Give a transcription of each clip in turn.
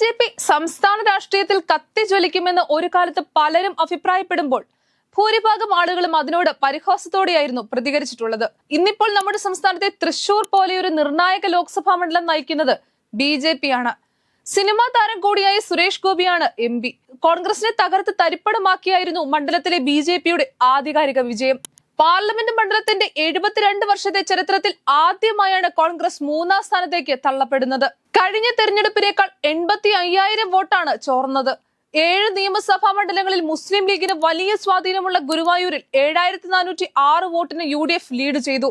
J P സംസ്ഥാന രാഷ്ട്രീയത്തിൽ കത്തിജ്വലിക്കുമെന്ന് ഒരു കാലത്ത് പലരും അഭിപ്രായപ്പെടുമ്പോൾ ഭൂരിഭാഗം ആളുകളും അതിനോട് പരിഹാസത്തോടെയായിരുന്നു പ്രതികരിച്ചിട്ടുള്ളത്. ഇന്നിപ്പോൾ നമ്മുടെ സംസ്ഥാനത്തെ തൃശൂർ പോലെ ഒരു നിർണായക ലോക്സഭാ മണ്ഡലം നയിക്കുന്നത് ബി ജെ പി ആണ്. സിനിമാ താരം കൂടിയായ സുരേഷ് ഗോപിയാണ് എം പി. കോൺഗ്രസിനെ തകർത്ത് തരിപ്പണമാക്കിയായിരുന്നു മണ്ഡലത്തിലെ ബി ജെ പിയുടെ ആധികാരിക വിജയം. പാർലമെന്റ് മണ്ഡലത്തിന്റെ എഴുപത്തിരണ്ട് വർഷത്തെ ചരിത്രത്തിൽ ആദ്യമായാണ് കോൺഗ്രസ് മൂന്നാം സ്ഥാനത്തേക്ക് തള്ളപ്പെടുന്നത്. കഴിഞ്ഞ തെരഞ്ഞെടുപ്പിനേക്കാൾ എൺപത്തി അയ്യായിരം വോട്ടാണ് ചോർന്നത്. ഏഴ് നിയമസഭാ മണ്ഡലങ്ങളിൽ മുസ്ലിം ലീഗിന് വലിയ സ്വാധീനമുള്ള ഗുരുവായൂരിൽ ഏഴായിരത്തി നാനൂറ്റി ആറ് വോട്ടിന് യു ഡി എഫ് ലീഡ് ചെയ്തു.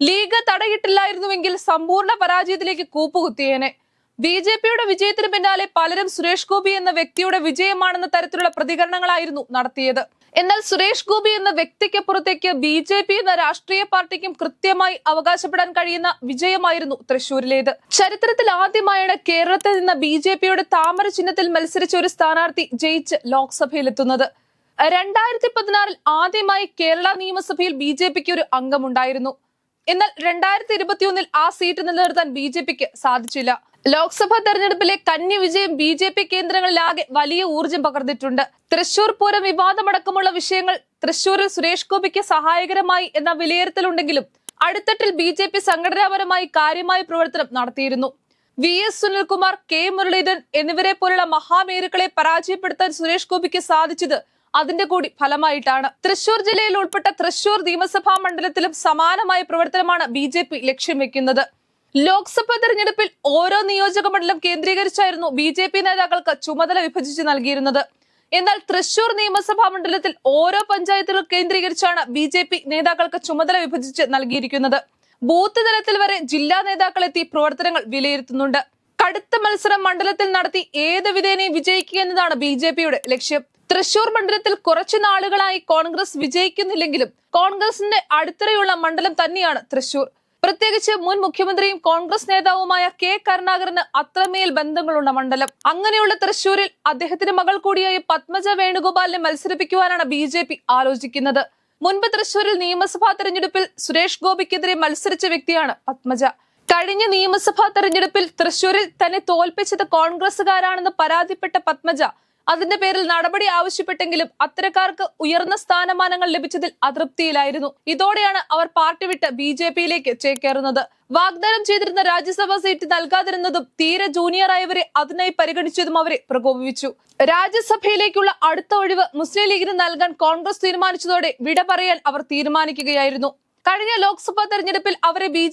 ലീഗ് തടയിട്ടില്ലായിരുന്നുവെങ്കിൽ സമ്പൂർണ പരാജയത്തിലേക്ക് കൂപ്പുകുത്തിയേനെ. ബി ജെ പിയുടെ വിജയത്തിന് പിന്നാലെ പലരും സുരേഷ് ഗോപി എന്ന വ്യക്തിയുടെ വിജയമാണെന്ന തരത്തിലുള്ള പ്രതികരണങ്ങളായിരുന്നു നടത്തിയത്. എന്നാൽ സുരേഷ് ഗോപി എന്ന വ്യക്തിക്കപ്പുറത്തേക്ക് ബി ജെ പി എന്ന രാഷ്ട്രീയ പാർട്ടിക്കും കൃത്യമായി അവകാശപ്പെടാൻ കഴിയുന്ന വിജയമായിരുന്നു തൃശൂരിലേത് ചരിത്രത്തിൽ ആദ്യമായാണ് കേരളത്തിൽ നിന്ന് ബി ജെ പിയുടെ താമര ചിഹ്നത്തിൽ മത്സരിച്ച ഒരു സ്ഥാനാർത്ഥി ജയിച്ച് ലോക്സഭയിലെത്തുന്നത്. രണ്ടായിരത്തി പതിനാറിൽ ആദ്യമായി കേരള നിയമസഭയിൽ ബി ജെ പിക്ക് ഒരു അംഗമുണ്ടായിരുന്നു. എന്നാൽ രണ്ടായിരത്തി ഇരുപത്തിയൊന്നിൽ ആ സീറ്റ് നിലനിർത്താൻ ബി ജെ പിക്ക് സാധിച്ചില്ല. ലോക്സഭാ തെരഞ്ഞെടുപ്പിലെ കന്നി വിജയം ബി ജെ പി കേന്ദ്രങ്ങളിലാകെ വലിയ ഊർജം പകർന്നിട്ടുണ്ട്. തൃശൂർ പൂരം വിവാദമടക്കമുള്ള വിഷയങ്ങൾ തൃശൂരിൽ സുരേഷ് ഗോപിക്ക് സഹായകരമായി എന്ന വിലയിരുത്തലുണ്ടെങ്കിലും അടുത്തട്ടിൽ ബി ജെ പി സംഘടനാപരമായി കാര്യമായ പ്രവർത്തനം നടത്തിയിരുന്നു. V S Sunilkumar K Muraleedharan എന്നിവരെ പോലുള്ള മഹാമേരുക്കളെ പരാജയപ്പെടുത്താൻ സുരേഷ് ഗോപിക്ക് സാധിച്ചത് അതിന്റെ കൂടി ഫലമായിട്ടാണ്. തൃശൂർ ജില്ലയിൽ ഉൾപ്പെട്ട തൃശൂർ നിയമസഭാ മണ്ഡലത്തിലും സമാനമായ പ്രവർത്തനമാണ് ബി ലക്ഷ്യം വെക്കുന്നത്. ലോക്സഭാ തെരഞ്ഞെടുപ്പിൽ ഓരോ നിയോജക മണ്ഡലം കേന്ദ്രീകരിച്ചായിരുന്നു ബി ജെ പി നേതാക്കൾക്ക് ചുമതല വിഭജിച്ച് നൽകിയിരുന്നത്. എന്നാൽ തൃശൂർ നിയമസഭാ മണ്ഡലത്തിൽ ഓരോ പഞ്ചായത്തുകൾ കേന്ദ്രീകരിച്ചാണ് ബി ജെ പി നേതാക്കൾക്ക് ചുമതല വിഭജിച്ച് നൽകിയിരിക്കുന്നത്. ബൂത്ത് തലത്തിൽ വരെ ജില്ലാ നേതാക്കൾ എത്തി പ്രവർത്തനങ്ങൾ വിലയിരുത്തുന്നുണ്ട്. കടുത്ത മത്സരം മണ്ഡലത്തിൽ നടത്തി ഏത് വിധേനയും വിജയിക്കുക എന്നതാണ് ബി ജെ പിയുടെ ലക്ഷ്യം. തൃശൂർ മണ്ഡലത്തിൽ കുറച്ചു നാളുകളായി കോൺഗ്രസ് വിജയിക്കുന്നില്ലെങ്കിലും കോൺഗ്രസിന്റെ അടിത്തറയുള്ള മണ്ഡലം തന്നെയാണ് തൃശൂർ. പ്രത്യേകിച്ച് മുൻ മുഖ്യമന്ത്രിയും കോൺഗ്രസ് നേതാവുമായ കെ കരുണാകരന് അത്രമേൽ ബന്ധങ്ങളുള്ള മണ്ഡലം. അങ്ങനെയുള്ള തൃശൂരിൽ അദ്ദേഹത്തിന്റെ മകൾ കൂടിയായ പത്മജ വേണുഗോപാലിനെ മത്സരിപ്പിക്കുവാനാണ് ബി ജെ പി ആലോചിക്കുന്നത്. മുൻപ് തൃശൂരിൽ നിയമസഭാ തെരഞ്ഞെടുപ്പിൽ സുരേഷ് ഗോപിക്കെതിരെ മത്സരിച്ച വ്യക്തിയാണ് പത്മജ. കഴിഞ്ഞ നിയമസഭാ തെരഞ്ഞെടുപ്പിൽ തൃശൂരിൽ തന്നെ തോൽപ്പിച്ചത് കോൺഗ്രസുകാരാണെന്ന് പരാതിപ്പെട്ട പത്മജ അതിന്റെ പേരിൽ നടപടി ആവശ്യപ്പെട്ടെങ്കിലും അത്തരക്കാർക്ക് ഉയർന്ന സ്ഥാനമാനങ്ങൾ ലഭിച്ചതിൽ അതൃപ്തിയിലായിരുന്നു. ഇതോടെയാണ് അവർ പാർട്ടി വിട്ട് ബി ജെ പിയിലേക്ക് ചേക്കേറുന്നത്. വാഗ്ദാനം ചെയ്തിരുന്ന രാജ്യസഭാ സീറ്റ് നൽകാതിരുന്നതും തീരെ ജൂനിയർ ആയവരെ അതിനായി പരിഗണിച്ചതും അവരെ പ്രകോപിപ്പിച്ചു. രാജ്യസഭയിലേക്കുള്ള അടുത്ത ഒഴിവ് മുസ്ലിം ലീഗിന് നൽകാൻ കോൺഗ്രസ് തീരുമാനിച്ചതോടെ വിട പറയാൻ അവർ തീരുമാനിക്കുകയായിരുന്നു. കഴിഞ്ഞ ലോക്സഭാ തെരഞ്ഞെടുപ്പിൽ അവരെ ബി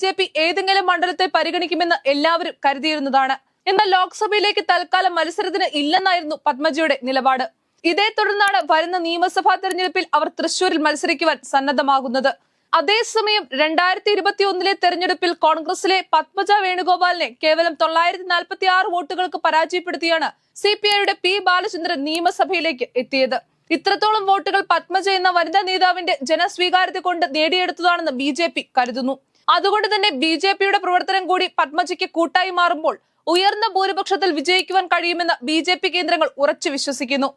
ഏതെങ്കിലും മണ്ഡലത്തെ പരിഗണിക്കുമെന്ന് എല്ലാവരും കരുതിയിരുന്നതാണ്. എന്നാൽ ലോക്സഭയിലേക്ക് തൽക്കാലം മത്സരത്തിന് ഇല്ലെന്നായിരുന്നു പത്മജിയുടെ നിലപാട്. ഇതേ തുടർന്നാണ് വരുന്ന നിയമസഭാ തെരഞ്ഞെടുപ്പിൽ അവർ തൃശൂരിൽ മത്സരിക്കുവാൻ സന്നദ്ധമാകുന്നത്. അതേസമയം രണ്ടായിരത്തി ഇരുപത്തി ഒന്നിലെ തെരഞ്ഞെടുപ്പിൽ കോൺഗ്രസിലെ പത്മജ വേണുഗോപാലിനെ കേവലം തൊള്ളായിരത്തി നാൽപ്പത്തി ആറ് വോട്ടുകൾക്ക് പരാജയപ്പെടുത്തിയാണ് സി പി ഐയുടെ പി ബാലചന്ദ്രൻ നിയമസഭയിലേക്ക് എത്തിയത്. ഇത്രത്തോളം വോട്ടുകൾ പത്മജ എന്ന വനിതാ നേതാവിന്റെ ജനസ്വീകാര്യത കൊണ്ട് നേടിയെടുത്തതാണെന്ന് ബി കരുതുന്നു. അതുകൊണ്ട് തന്നെ ബി ജെ പിയുടെ പ്രവർത്തനം കൂടി പത്മജയ്ക്ക് കൂട്ടായി മാറുമ്പോൾ ഉയർന്ന ഭൂരിപക്ഷത്തിൽ വിജയിക്കുവാൻ കഴിയുമെന്ന് ബി കേന്ദ്രങ്ങൾ ഉറച്ചു വിശ്വസിക്കുന്നു.